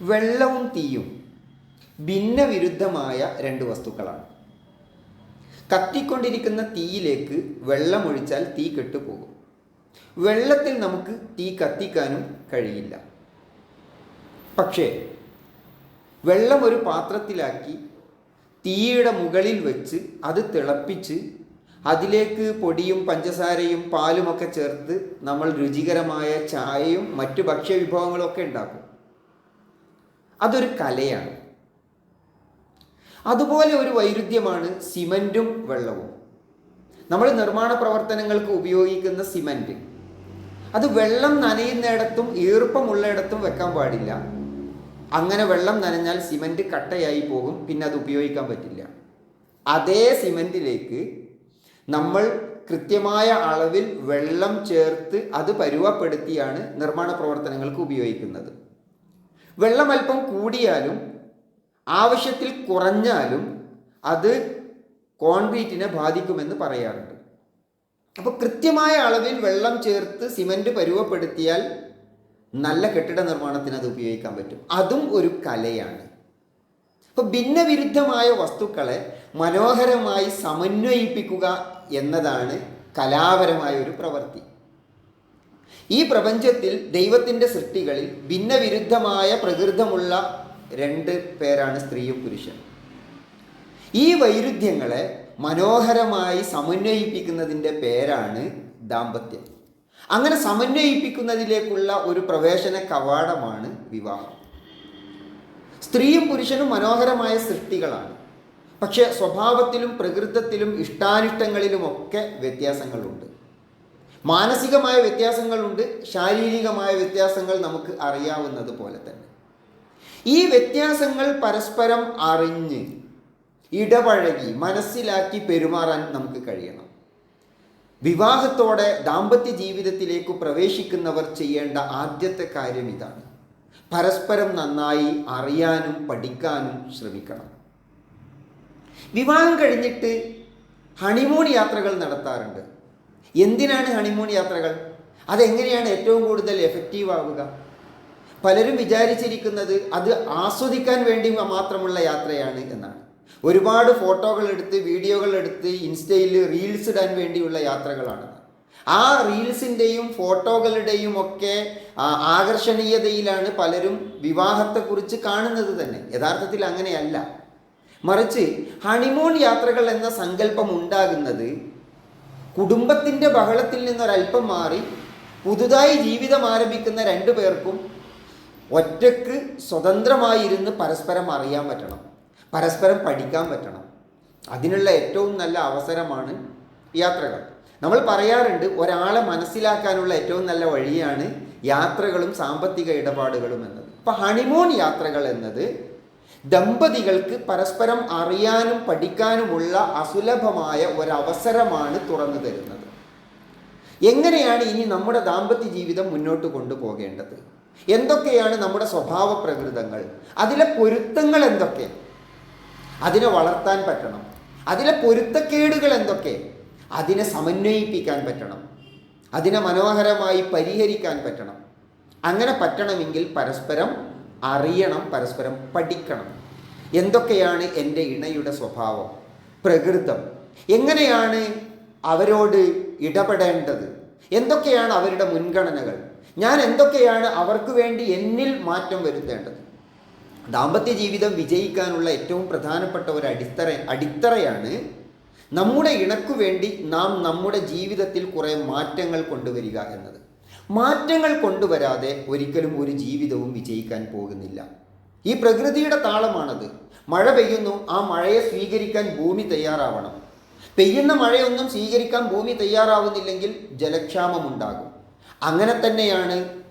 വെള്ളവും തീയും ഭിന്നവിരുദ്ധമായ രണ്ട് വസ്തുക്കളാണ്. കത്തിക്കൊണ്ടിരിക്കുന്ന തീയിലേക്ക് വെള്ളമൊഴിച്ചാൽ തീ കെട്ടുപോകും. വെള്ളത്തിൽ നമുക്ക് തീ കത്തിക്കാനും കഴിയില്ല. പക്ഷേ വെള്ളം ഒരു പാത്രത്തിലാക്കി തീയുടെ മുകളിൽ വെച്ച് അത് തിളപ്പിച്ച് അതിലേക്ക് പൊടിയും പഞ്ചസാരയും പാലുമൊക്കെ ചേർത്ത് നമ്മൾ രുചികരമായ ചായയും മറ്റു ഭക്ഷ്യ വിഭവങ്ങളൊക്കെ ഉണ്ടാക്കും. അതൊരു കലയാണ്. അതുപോലെ ഒരു വൈരുദ്ധ്യമാണ് സിമന്റും വെള്ളവും. നമ്മൾ നിർമ്മാണ പ്രവർത്തനങ്ങൾക്ക് ഉപയോഗിക്കുന്ന സിമന്റ് അത് വെള്ളം നനയുന്നിടത്തും ഈർപ്പമുള്ളയിടത്തും വെക്കാൻ പാടില്ല. അങ്ങനെ വെള്ളം നനഞ്ഞാൽ സിമന്റ് കട്ടയായി പോകും പിന്നെ അത് ഉപയോഗിക്കാൻ പറ്റില്ല. അതേ സിമന്റിലേക്ക് നമ്മൾ കൃത്യമായ അളവിൽ വെള്ളം ചേർത്ത് അത് പരുവപ്പെടുത്തിയാണ് നിർമ്മാണ പ്രവർത്തനങ്ങൾക്ക് ഉപയോഗിക്കുന്നത്. വെള്ളം അല്പം കൂടിയാലും ആവശ്യത്തിൽ കുറഞ്ഞാലും അത് കോൺക്രീറ്റിനെ ബാധിക്കുമെന്ന് പറയാറുണ്ട്. അപ്പോൾ കൃത്യമായ അളവിൽ വെള്ളം ചേർത്ത് സിമന്റ് പരുവപ്പെടുത്തിയാൽ നല്ല കെട്ടിട നിർമ്മാണത്തിന് അത് ഉപയോഗിക്കാൻ പറ്റും. അതും ഒരു കലയാണ്. അപ്പോൾ ഭിന്നവിരുദ്ധമായ വസ്തുക്കളെ മനോഹരമായി സമന്വയിപ്പിക്കുക എന്നതാണ് കലാപരമായ ഒരു പ്രവൃത്തി. ഈ പ്രപഞ്ചത്തിൽ ദൈവത്തിന്റെ സൃഷ്ടികളിൽ ഭിന്നവിരുദ്ധമായ പ്രകൃതമുള്ള രണ്ട് പേരാണ് സ്ത്രീയും പുരുഷനും ഈ വൈരുദ്ധ്യങ്ങളെ മനോഹരമായി സമന്വയിപ്പിക്കുന്നതിന്റെ പേരാണ് ദാമ്പത്യം. അങ്ങനെ സമന്വയിപ്പിക്കുന്നതിലേക്കുള്ള ഒരു പ്രവേശന കവാടമാണ് വിവാഹം. സ്ത്രീയും പുരുഷനും മനോഹരമായ സൃഷ്ടികളാണ്. പക്ഷേ സ്വഭാവത്തിലും പ്രകൃതത്തിലും ഇഷ്ടാനിഷ്ടങ്ങളിലുമൊക്കെ വ്യത്യാസങ്ങളുണ്ട്. മാനസികമായ വ്യത്യാസങ്ങളുണ്ട് ശാരീരികമായ വ്യത്യാസങ്ങൾ നമുക്ക് അറിയാവുന്നത് പോലെ തന്നെ. ഈ വ്യത്യാസങ്ങൾ പരസ്പരം അറിഞ്ഞ് ഇടപഴകി മനസ്സിലാക്കി പെരുമാറാൻ നമുക്ക് കഴിയണം. വിവാഹത്തോടെ ദാമ്പത്യ ജീവിതത്തിലേക്ക് പ്രവേശിക്കുന്നവർ ചെയ്യേണ്ട ആദ്യത്തെ കാര്യം ഇതാണ്. പരസ്പരം നന്നായി അറിയാനും പഠിക്കാനും ശ്രമിക്കണം. വിവാഹം കഴിഞ്ഞിട്ട് ഹണിമൂൺ യാത്രകൾ നടത്താറുണ്ട്. എന്തിനാണ് ഹണിമൂൺ യാത്രകൾ? അതെങ്ങനെയാണ് ഏറ്റവും കൂടുതൽ എഫക്റ്റീവ് ആവുക? പലരും വിചാരിച്ചിരിക്കുന്നത് അത് ആസ്വദിക്കാൻ വേണ്ടി മാത്രമുള്ള യാത്രയാണ് എന്നാണ്. ഒരുപാട് ഫോട്ടോകൾ എടുത്ത് വീഡിയോകൾ എടുത്ത് ഇൻസ്റ്റയിൽ റീൽസ് ഇടാൻ വേണ്ടിയുള്ള യാത്രകളാണ്. ആ റീൽസിന്റെയും ഫോട്ടോകളുടെയും ഒക്കെ ആകർഷണീയതയിലാണ് പലരും വിവാഹത്തെക്കുറിച്ച് കാണുന്നത് തന്നെ. യഥാർത്ഥത്തിൽ അങ്ങനെയല്ല. മറിച്ച് ഹണിമൂൺ യാത്രകൾ എന്ന സങ്കല്പം ഉണ്ടാകുന്നത് കുടുംബത്തിന്റെ ബഹളത്തിൽ നിന്നൊരല്പം മാറി പുതുതായി ജീവിതം ആരംഭിക്കുന്ന രണ്ടു പേർക്കും ഒറ്റയ്ക്ക് സ്വതന്ത്രമായിരുന്ന് പരസ്പരം അറിയാൻ പറ്റണം പരസ്പരം പഠിക്കാൻ പറ്റണം. അതിനുള്ള ഏറ്റവും നല്ല അവസരമാണ് യാത്രകൾ. നമ്മൾ പറയാറുണ്ട് ഒരാളെ മനസ്സിലാക്കാനുള്ള ഏറ്റവും നല്ല വഴിയാണ് യാത്രകളും സാമ്പത്തിക ഇടപാടുകളും എന്നത്. ഇപ്പം ഹണിമൂൺ യാത്രകൾ എന്നത് ദമ്പതികൾക്ക് പരസ്പരം അറിയാനും പഠിക്കാനുമുള്ള അസുലഭമായ ഒരവസരമാണ് തുറന്നു തരുന്നത്. എങ്ങനെയാണ് ഇനി നമ്മുടെ ദാമ്പത്യ ജീവിതം മുന്നോട്ട് കൊണ്ടുപോകേണ്ടത്? എന്തൊക്കെയാണ് നമ്മുടെ സ്വഭാവ പ്രകൃതങ്ങൾ? അതിലെ പൊരുത്തങ്ങൾ എന്തൊക്കെ? അതിനെ വളർത്താൻ പറ്റണം. അതിലെ പൊരുത്തക്കേടുകൾ എന്തൊക്കെ? അതിനെ സമന്വയിപ്പിക്കാൻ പറ്റണം. അതിനെ മനോഹരമായി പരിഹരിക്കാൻ പറ്റണം. അങ്ങനെ പറ്റണമെങ്കിൽ പരസ്പരം അറിയണം പരസ്പരം പഠിക്കണം. എന്തൊക്കെയാണ് എന്റെ ഇണയുടെ സ്വഭാവം? പ്രകൃതം. എങ്ങനെയാണ് അവരോട് ഇടപെടേണ്ടത്? എന്തൊക്കെയാണ് അവരുടെ മുൻഗണനകൾ? ഞാൻ എന്തൊക്കെയാണ് അവർക്ക് വേണ്ടി എന്നിൽ മാറ്റം വരുത്തേണ്ടത്? ദാമ്പത്യ ജീവിതം വിജയിക്കാനുള്ള ഏറ്റവും പ്രധാനപ്പെട്ട ഒരു അടിത്തറ അടിത്തറയാണ് നമ്മുടെ ഇണക്കു വേണ്ടി നാം നമ്മുടെ ജീവിതത്തിൽ കുറേ മാറ്റങ്ങൾ കൊണ്ടുവരിക എന്നത്. മാറ്റങ്ങൾ കൊണ്ടുവരാതെ ഒരിക്കലും ഒരു ജീവിതവും വിജയിക്കാൻ പോകുന്നില്ല. ഈ പ്രകൃതിയുടെ താളമാണത്. മഴ പെയ്യുന്നു ആ മഴയെ സ്വീകരിക്കാൻ ഭൂമി തയ്യാറാവണം. പെയ്യുന്ന മഴയൊന്നും സ്വീകരിക്കാൻ ഭൂമി തയ്യാറാവുന്നില്ലെങ്കിൽ ജലക്ഷാമമുണ്ടാകും. അങ്ങനെ തന്നെയാണ്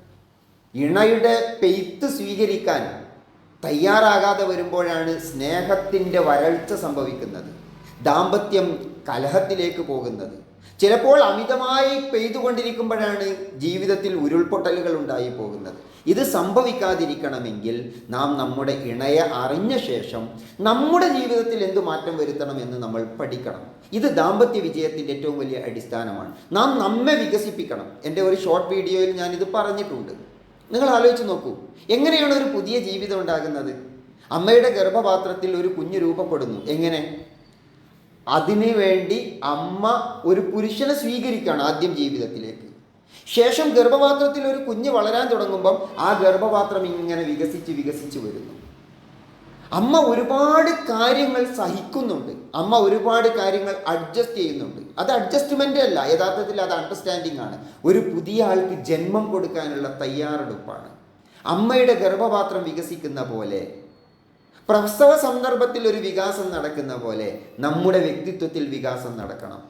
ഇണയുടെ പെയ്ത്ത് സ്വീകരിക്കാൻ തയ്യാറാകാതെ വരുമ്പോഴാണ് സ്നേഹത്തിന്റെ വരൾച്ച സംഭവിക്കുന്നത്. ദാമ്പത്യം കലഹത്തിലേക്ക് പോകുന്നത്. ചിലപ്പോൾ അമിതമായി പെയ്തുകൊണ്ടിരിക്കുമ്പോഴാണ് ജീവിതത്തിൽ ഉരുൾപൊട്ടലുകൾ ഉണ്ടായി പോകുന്നത്. ഇത് സംഭവിക്കാതിരിക്കണമെങ്കിൽ നാം നമ്മുടെ ഇണയെ അറിഞ്ഞ ശേഷം നമ്മുടെ ജീവിതത്തിൽ എന്ത് മാറ്റം വരുത്തണം എന്ന് നമ്മൾ പഠിക്കണം. ഇത് ദാമ്പത്യ വിജയത്തിന്റെ ഏറ്റവും വലിയ അടിസ്ഥാനമാണ്. നാം നമ്മെ വികസിപ്പിക്കണം. എന്റെ ഒരു ഷോർട്ട് വീഡിയോയിൽ ഞാൻ ഇത് പറഞ്ഞിട്ടുണ്ട്. നിങ്ങൾ ആലോചിച്ച് നോക്കൂ. എങ്ങനെയാണ് ഒരു പുതിയ ജീവിതം ഉണ്ടാകുന്നത്? അമ്മയുടെ ഗർഭപാത്രത്തിൽ ഒരു കുഞ്ഞ് രൂപപ്പെടുന്നു. എങ്ങനെ? അതിനു വേണ്ടി അമ്മ ഒരു പുരുഷനെ സ്വീകരിക്കുകയാണ് ആദ്യം ജീവിതത്തിലേക്ക്. ശേഷം ഗർഭപാത്രത്തിൽ ഒരു കുഞ്ഞ് വളരാൻ തുടങ്ങുമ്പം ആ ഗർഭപാത്രം ഇങ്ങനെ വികസിച്ച് വികസിച്ച് വരുന്നു. അമ്മ ഒരുപാട് കാര്യങ്ങൾ സഹിക്കുന്നുണ്ട്. അമ്മ ഒരുപാട് കാര്യങ്ങൾ അഡ്ജസ്റ്റ് ചെയ്യുന്നുണ്ട്. അത് അഡ്ജസ്റ്റ്മെന്റ് അല്ല യഥാർത്ഥത്തിൽ അത് അണ്ടർസ്റ്റാൻഡിംഗ് ആണ്. ഒരു പുതിയ ആൾക്ക് ജന്മം കൊടുക്കാനുള്ള തയ്യാറെടുപ്പാണ്. അമ്മയുടെ ഗർഭപാത്രം വികസിക്കുന്ന പോലെ പ്രസവ സന്ദർഭത്തിൽ ഒരു വികാസം നടക്കുന്ന പോലെ നമ്മുടെ വ്യക്തിത്വത്തിൽ വികാസം നടക്കണം.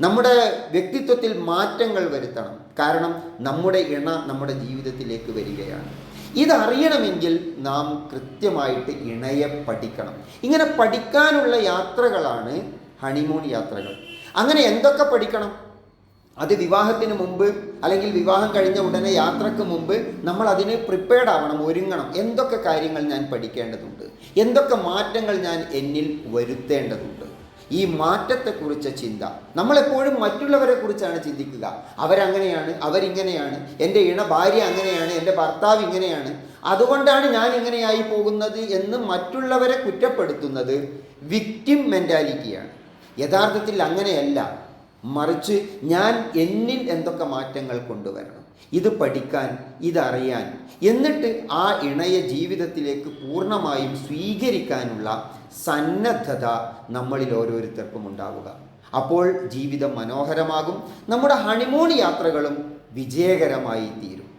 നമ്മുടെ വ്യക്തിത്വത്തിൽ മാറ്റങ്ങൾ വരുത്തണം. കാരണം നമ്മുടെ ഇണ നമ്മുടെ ജീവിതത്തിലേക്ക് വരികയാണ്. ഇതറിയണമെങ്കിൽ നാം കൃത്യമായിട്ട് ഇണയെ പഠിക്കണം. ഇങ്ങനെ പഠിക്കാനുള്ള യാത്രകളാണ് ഹണിമൂൺ യാത്രകൾ. അങ്ങനെ എന്തൊക്കെ പഠിക്കണം? അത് വിവാഹത്തിന് മുമ്പ് അല്ലെങ്കിൽ വിവാഹം കഴിഞ്ഞ ഉടനെ യാത്രയ്ക്ക് മുമ്പ് നമ്മൾ അതിന് പ്രിപ്പയർഡ് ആവണം ഒരുങ്ങണം. എന്തൊക്കെ കാര്യങ്ങൾ ഞാൻ പഠിക്കേണ്ടതുണ്ട്? എന്തൊക്കെ മാറ്റങ്ങൾ ഞാൻ എന്നിൽ വരുത്തേണ്ടതുണ്ട്? ഈ മാറ്റത്തെക്കുറിച്ച ചിന്ത. നമ്മളെപ്പോഴും മറ്റുള്ളവരെ കുറിച്ചാണ് ചിന്തിക്കുക. അവരങ്ങനെയാണ് അവരിങ്ങനെയാണ്. എന്റെ ഇണ ഭാര്യ അങ്ങനെയാണ് എന്റെ ഭർത്താവ് ഇങ്ങനെയാണ്. അതുകൊണ്ടാണ് ഞാൻ ഇങ്ങനെയായി പോകുന്നത് എന്ന് മറ്റുള്ളവരെ കുറ്റപ്പെടുത്തുന്നത് വിക്റ്റിം മെന്റാലിറ്റിയാണ് യഥാർത്ഥത്തിൽ അങ്ങനെയല്ല. മറിച്ച് ഞാൻ എന്നിൽ എന്തൊക്കെ മാറ്റങ്ങൾ കൊണ്ടുവരണം? ഇത് പഠിക്കാൻ ഇതറിയാൻ എന്നിട്ട് ആ ഇണയ ജീവിതത്തിലേക്ക് പൂർണമായും സ്വീകരിക്കാനുള്ള സന്നദ്ധത നമ്മളിൽ ഓരോരുത്തർക്കും ഉണ്ടാവുക. അപ്പോൾ ജീവിതം മനോഹരമാകും. നമ്മുടെ ഹണിമൂൺ യാത്രകളും വിജയകരമായി തീരും.